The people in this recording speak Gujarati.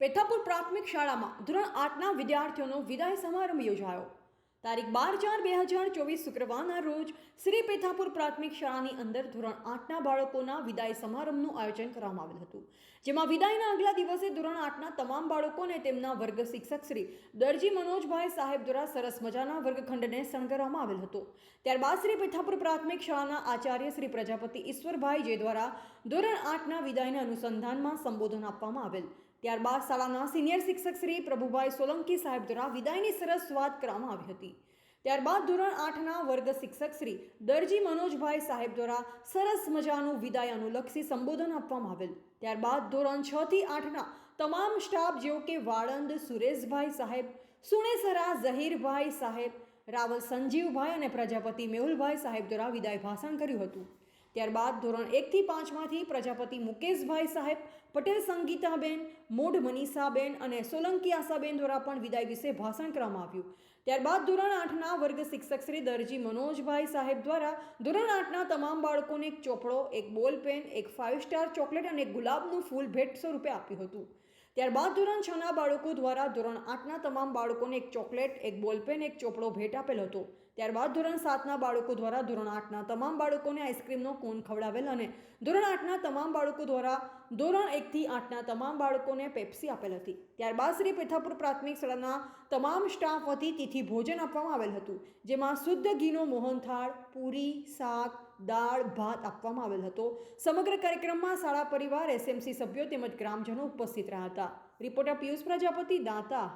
પેથાપુર પ્રાથમિક શાળામાં ધોરણ આઠના વિદ્યાર્થીઓનો વિદાય સમારંભ યોજાયો. તારીખ બાર ચાર બે હજાર ચોવીસ શુક્રવારના રોજ શ્રી પેથાપુર પ્રાથમિક શાળાની અંદર ધોરણ આઠના બાળકોના વિદાય સમારંભનું આયોજન કરવામાં આવેલ હતું. જેમાં વિદાયના આગલા દિવસે ધોરણ આઠના તમામ બાળકોને તેમના વર્ગ શિક્ષક શ્રી દરજી મનોજભાઈ સાહેબ દ્વારા સરસ મજાના વર્ગખંડને શણગારવામાં આવેલ હતો. ત્યારબાદ શ્રી પેથાપુર પ્રાથમિક શાળાના આચાર્ય શ્રી પ્રજાપતિ ઈશ્વરભાઈ જે દ્વારા ધોરણ આઠના વિદાયના અનુસંધાનમાં સંબોધન આપવામાં આવેલ. ત્યારબાદ શાળાના સિનિયર શિક્ષક શ્રી પ્રભુભાઈ સોલંકી સાહેબ દ્વારા વિદાયની સરસ વાત કરવામાં આવી હતી. ત્યારબાદ ધોરણ આઠના વર્ગ શિક્ષક શ્રી દરજી મનોજભાઈ સાહેબ દ્વારા સરસ મજાનું વિદાય અનુલક્ષી સંબોધન આપવામાં આવેલ. ત્યારબાદ ધોરણ છ થી આઠના તમામ સ્ટાફ જેવો કે વાળંદ સુરેશભાઈ સાહેબ, સુણેસરા ઝહીરભાઈ સાહેબ, રાવલ સંજીવભાઈ અને પ્રજાપતિ મેહુલભાઈ સાહેબ દ્વારા વિદાય ભાષણ કર્યું હતું. ત્યારબાદ ધોરણ એકથી પાંચમાંથી પ્રજાપતિ મુકેશભાઈ સાહેબ, પટેલ સંગીતાબેન, મોઢ મનીષાબેન અને સોલંકી આશાબેન દ્વારા પણ વિદાય વિશે ભાષણ કરવામાં આવ્યું. ત્યારબાદ ધોરણ આઠના વર્ગ શિક્ષક શ્રી દરજી મનોજભાઈ સાહેબ દ્વારા ધોરણ આઠના તમામ બાળકોને એક ચોપડો, એક બોલ પેન, એક ફાઇવ સ્ટાર ચોકલેટ અને એક ગુલાબનું ફૂલ ભેટ સ્વરૂપે આપ્યું હતું. ત્યારબાદ ધોરણ છના બાળકો દ્વારા ધોરણ આઠના તમામ બાળકોને એક ચોકલેટ, એક બોલપેન, એક ચોપડો ભેટ આપેલ હતો. ત્યારબાદ ધોરણ સાતના બાળકો દ્વારા ધોરણ આઠના તમામ બાળકોને આઈસ્ક્રીમનો કોન ખવડાવેલ અને ધોરણ આઠના તમામ બાળકો દ્વારા ધોરણ એકથી આઠના તમામ બાળકોને પેપ્સી આપેલ હતી. ત્યારબાદ શ્રી પેથાપુર પ્રાથમિક શાળાના તમામ સ્ટાફ વતી તિથિ ભોજન આપવામાં આવેલ હતું, જેમાં શુદ્ધ ઘીનો મોહનથાળ, પૂરી, શાક દાળ, ભાત આપવામાં આવેલ હતો. સમગ્ર કાર્યક્રમમાં શાળા પરિવાર, એસએમસી સભ્યો તેમજ ગ્રામજનો ઉપસ્થિત રહ્યા હતા. રિપોર્ટર પિયુષ પ્રજાપતિ, દાંતા.